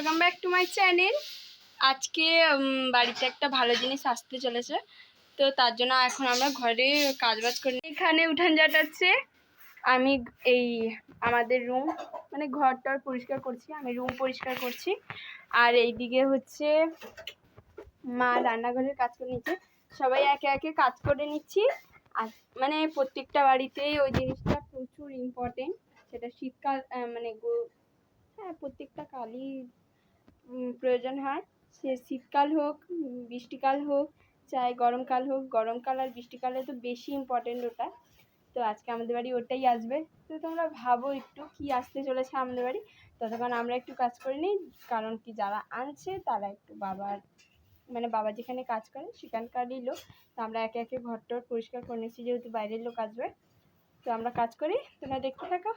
Welcome back to my channel. আজকে বাড়িতে একটা ভালো জিনিস আসতে চলেছে। তো তার জন্য এখন আমরা ঘরে কাজবাজ করি। এখানে উঠান জাটাচ্ছে আমি এই আমাদের রুম মানে ঘরটার পরিষ্কার করছি, আমি রুম পরিষ্কার করছি। আর এইদিকে হচ্ছে মা রান্নাঘরের কাজ করে নিচ্ছে। সবাই একে একে কাজ করে নিচ্ছি। আর মানে প্রত্যেকটা বাড়িতেই ওই জিনিসটা প্রচুর ইম্পর্টেন্ট সেটা শীতকাল মানে হ্যাঁ প্রত্যেকটা কালই প্রয়োজন হয়। সে শীতকাল হোক বৃষ্টিকাল হোক, চাই গরমকাল হোক, গরমকাল আর বৃষ্টিকালে তো বেশি ইম্পর্টেন্ট ওটা। তো আজকে আমাদের বাড়ি ওটাই আসবে। তো তোমরা ভাবো একটু কি আসতে চলেছে আমাদের বাড়ি। ততক্ষণ আমরা একটু কাজ করে নিই। কারণ কি যারা আনছে, তারা একটু বাবার মানে বাবা যেখানে কাজ করে, সেখানকারই লোক। তো আমরা একে একে ঘর টর পরিষ্কার করে নিচ্ছি, যেহেতু বাইরের লোক আসবে। তো আমরা কাজ করি। তোমরা দেখতে থাকো।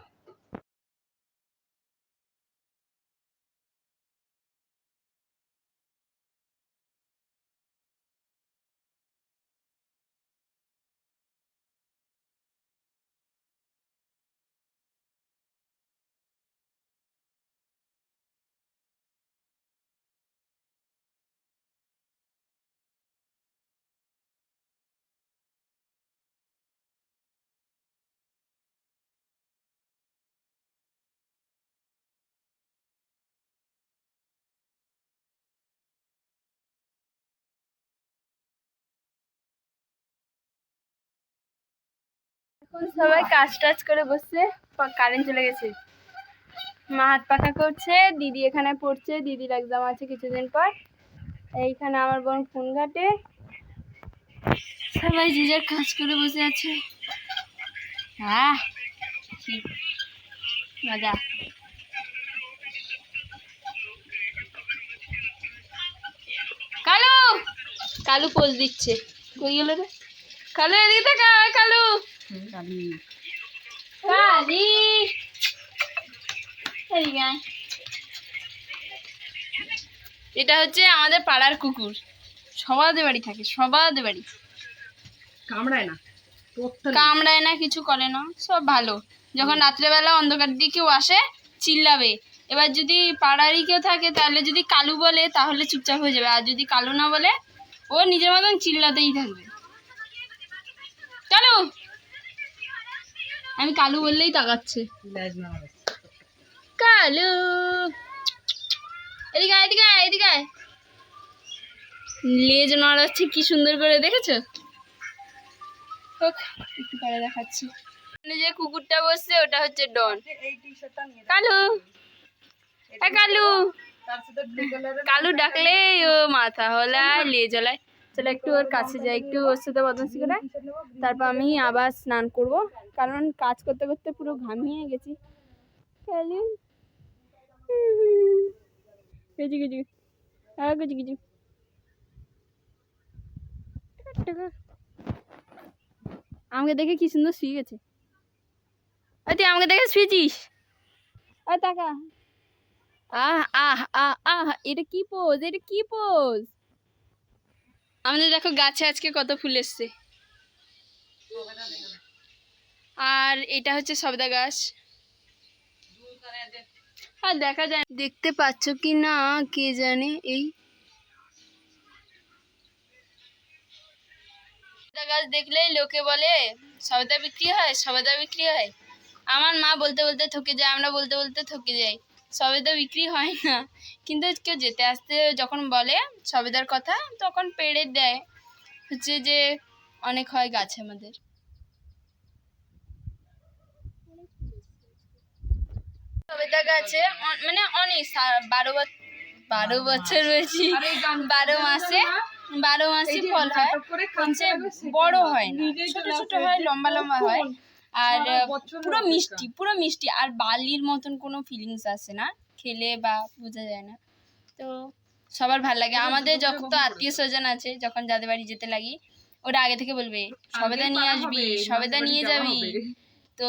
সবাই কাজ টাজ করে বসছে কারেন্ট চলে গেছে। মা হাত পাখা করছে, দিদি এখানে পড়ছে, দিদির এক্সাম আছে কিছুদিন পর। এইখানে আমার বোন ফোন ঘাটে। সবাই যে যার কাজ করে বসে আছে। হ্যাঁ মজা। কালু! কালু পোজ দিচ্ছে। কই গেল রে? কালু, এদিকে দেখা কালু কালি এটা হচ্ছে আমাদের পাড়ার কুকুর। সবাদের বাড়ি থাকে সবাদের বাড়ি। কামড়ায় না কামড়ায় না কিছু করে না সব ভালো। যখন রাত্রেবেলা অন্ধকার দিয়ে কেউ আসে চিল্লাবে। এবার যদি পাড়ারই কেউ থাকে তাহলে যদি কালু বলে তাহলে চুপচাপ হয়ে যাবে। আর যদি কালু না বলে ও নিজের মতন চিল্লাতেই থাকবে। কালু আমি কালু বললেই তাকাচ্ছে। কালু। এদিকে এদিকে এদিকে। লেজ নড়াচ্ছে কি সুন্দর করে দেখেছ? একটু পরে দেখাচ্ছি। যে কুকুরটা বসছে ওটা হচ্ছে ডন। কালু। কালু। কালু ডাকলে ও মাথা হলায় লেজ হলায়। চলো একটু ওর কাছে যাই, একটু ওর সাথে বদমাসি করে তারপর আমি আবার স্নান করব। কারণ কাজ করতে করতে পুরো ঘামিয়ে গেছি। হ্যাঁ আমাকে দেখে কি সুন্দর শুয়ে গেছে। তুই আমাকে দেখে শুয়েছিস? টাকা আহ আহ আহ আহ, এটা কি পোজ এটা কি পোজ আমাদের দেখো গাছে আজকে কত ফুল এসছে। আর এটা হচ্ছে সবদা গাছ। আর দেখা যায় দেখতে পাচ্ছ কি না, কে জানে এই গাছ দেখলেই লোকে বলে, সবেদা বিক্রি হয়, সবেদা বিক্রি হয়। আমার মা বলতে বলতে থকে যায়, আমরা বলতে বলতে থকে যাই। সবেদা বিক্রি হয় না। কিন্তু কেউ যেতে আসতে যখন বলে সবেদার কথা তখন পেড়ে দেয়। হচ্ছে যে অনেক হয় গাছ আমাদের। সবেদা গাছে মানে অনেক বারো বছর বারো বছর বলছি বারো মাসে বারো মাসে ফল হয়। বড় হয় না। ছোট ছোট হয় লম্বা লম্বা হয়। আর পুরো মিষ্টি পুরো মিষ্টি। আর বালির মতন কোনো ফিলিংস আসে না। খেলে বা বোঝা যায় না। তো সবার ভালো লাগে। আমাদের যখন তো আত্মীয় স্বজন আছে যখন যাদের বাড়ি যেতে লাগি ওরা আগে থেকে বলবে সবেদা নিয়ে আসবি সবেদা নিয়ে যাবি। তো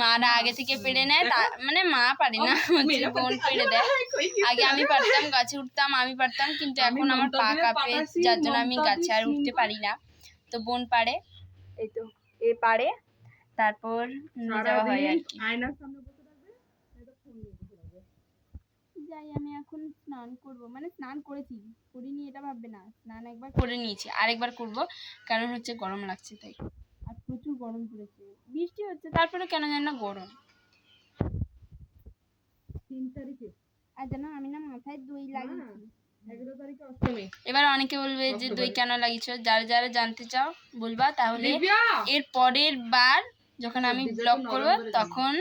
মারা আগে থেকে পেড়ে নেয়। তা মানে মা পারে না হচ্ছে বোন পেড়ে দেয়। আগে আমি পারতাম গাছে উঠতাম আমি পারতাম কিন্তু এখন আমার পা কাঁপে যার জন্য আমি গাছে আর উঠতে পারি না। তো বোন পারে। এই তো এ পারে। তারপর যাওয়া হয় আর কি। আয়নার সামনে বসে থাকবে? যাই আমি এখন স্নান করব। মানে স্নান করেছি করিনি এটা ভাববে না। স্নান একবার করে নিয়েছি আরেকবার করব কারণ হচ্ছে গরম লাগছে তাই। আর প্রচুর গরম পড়েছে। বৃষ্টি হচ্ছে তারপরে কেন জানি না গরম। তিন তারিখে? আর জানো আমি না মাথায় দই লাগিয়েছি। এগারো তারিখে অষ্টমী। এবার অনেকে বলবে যে দই কেন লাগিয়েছ? যারা যারা জানতে চাও বলবা তাহলে এর পরের বার যখন আমি ব্লগ করব তখন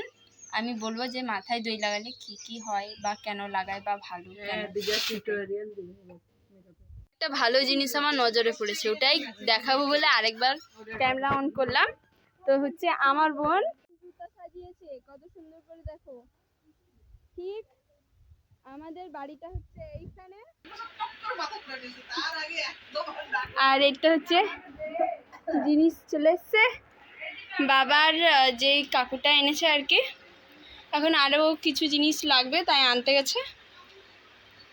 আমি বলব যে মাথায় দই লাগালে কি কি হয় বা কেন লাগায় বা ভালো কেন? হ্যাঁ একটা ভালো জিনিস আমার নজরে পড়েছে ওটাই দেখাবো বলে আরেকবার ক্যামেরা অন করলাম। তো হচ্ছে আমার বোন জুতা সাজিয়েছে কত সুন্দর করে দেখো। ঠিক আমাদের বাড়িটা হচ্ছে এইখানে। আর এটা হচ্ছে জিনিস চলে এসছে। বাবার যেই কাকুটা এনেছে আর কি এখন আরও কিছু জিনিস লাগবে তাই আনতে গেছে।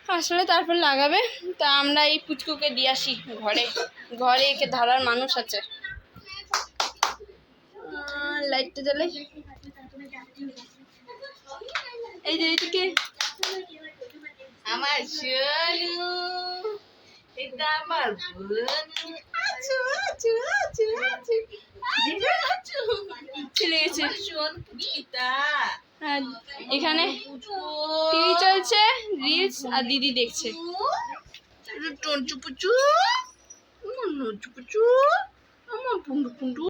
আসলে তারপর লাগাবে তা আমরা এই পুচকুকে দিয়ে আসি ঘরে। ঘরে একে ধরার মানুষ আছে। লাইটটা জ্বালে এই যে এদিকে। আমার সোনু এটা আমার আচু আচু আচু চলে গেছে এখানে টিভি চলছে রিলস আর দিদি দেখছে চুপুচু নচু পুচু আমার পুন্ডু পুন্ডু